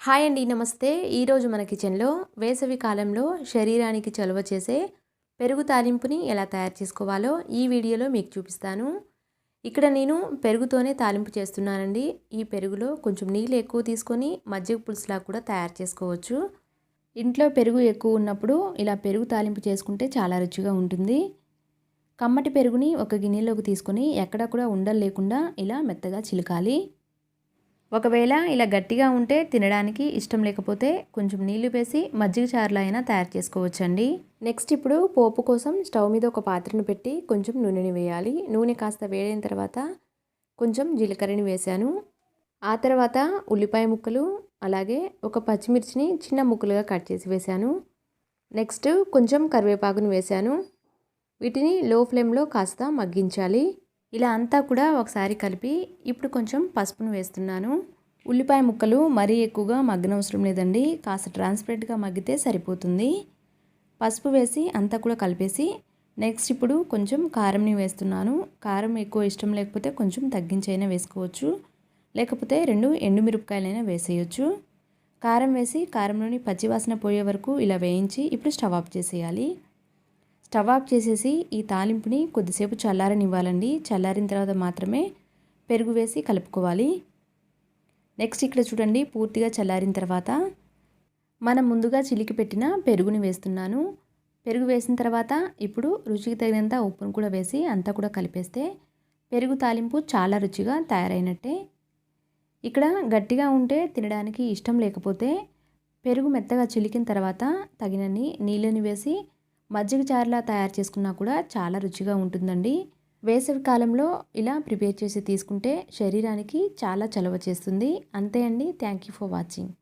Hi అండి నమస్తే. ఈరోజు మన కిచెన్లో వేసవి కాలంలో శరీరానికి చలువ చేసే పెరుగు తాలింపుని ఎలా తయారు చేసుకోవాలో ఈ వీడియోలో మీకు చూపిస్తాను. ఇక్కడ నేను పెరుగుతోనే తాలింపు చేస్తున్నానండి. ఈ పెరుగులో కొంచెం నీళ్ళు ఎక్కువ తీసుకొని మజ్జిగ పులుసులా కూడా తయారు చేసుకోవచ్చు. ఇంట్లో పెరుగు ఎక్కువ ఉన్నప్పుడు ఇలా పెరుగు తాలింపు చేసుకుంటే చాలా రుచిగా ఉంటుంది. కమ్మటి పెరుగుని ఒక గిన్నెలోకి తీసుకొని ఎక్కడ కూడా ఉండలు లేకుండా ఇలా మెత్తగా చిలకాలి. ఒకవేళ ఇలా గట్టిగా ఉంటే తినడానికి ఇష్టం లేకపోతే కొంచెం నీళ్ళు వేసి మజ్జిగ చారులో అయినా తయారు చేసుకోవచ్చండి. నెక్స్ట్ ఇప్పుడు పోపు కోసం స్టవ్ మీద ఒక పాత్రను పెట్టి కొంచెం నూనెని వేయాలి. నూనె కాస్త వేడైన తర్వాత కొంచెం జీలకర్రని వేశాను. ఆ తర్వాత ఉల్లిపాయ ముక్కలు అలాగే ఒక పచ్చిమిర్చిని చిన్న ముక్కలుగా కట్ చేసి వేశాను. నెక్స్ట్ కొంచెం కరివేపాకుని వేశాను. వీటిని లో ఫ్లేమ్లో కాస్త మగ్గించాలి. ఇలా అంతా కూడా ఒకసారి కలిపి ఇప్పుడు కొంచెం పసుపును వేస్తున్నాను. ఉల్లిపాయ ముక్కలు మరీ ఎక్కువగా మగ్గనవసరం లేదండి. కాస్త ట్రాన్స్పరెంట్గా మగ్గితే సరిపోతుంది. పసుపు వేసి అంతా కూడా కలిపేసి నెక్స్ట్ ఇప్పుడు కొంచెం కారంని వేస్తున్నాను. కారం ఎక్కువ ఇష్టం లేకపోతే కొంచెం తగ్గించైనా వేసుకోవచ్చు. లేకపోతే రెండు ఎండుమిరపకాయలైనా వేసేయచ్చు. కారం వేసి కారంలోని పచ్చివాసన పోయే వరకు ఇలా వేయించి ఇప్పుడు స్టవ్ ఆఫ్ చేసేయాలి. స్టవ్ ఆఫ్ చేసేసి ఈ తాలింపుని కొద్దిసేపు చల్లారనివ్వాలండి. చల్లారిన తర్వాత మాత్రమే పెరుగు వేసి కలుపుకోవాలి. నెక్స్ట్ ఇక్కడ చూడండి పూర్తిగా చల్లారిన తర్వాత మనం ముందుగా చిలికి పెట్టిన పెరుగుని వేస్తున్నాను. పెరుగు వేసిన తర్వాత ఇప్పుడు రుచికి తగినంత ఉప్పును కూడా వేసి అంతా కూడా కలిపేస్తే పెరుగు తాలింపు చాలా రుచిగా తయారైనట్టే. ఇక్కడ గట్టిగా ఉంటే తినడానికి ఇష్టం లేకపోతే పెరుగు మెత్తగా చిలికిన తర్వాత తగినన్ని నీళ్ళని వేసి మజ్జిగ చారులా తయారు చేసుకున్నా కూడా చాలా రుచిగా ఉంటుందండి. వేసవి కాలంలో ఇలా ప్రిపేర్ చేసి తీసుకుంటే శరీరానికి చాలా చలవ చేస్తుంది. అంతే అండి. Thank you for watching.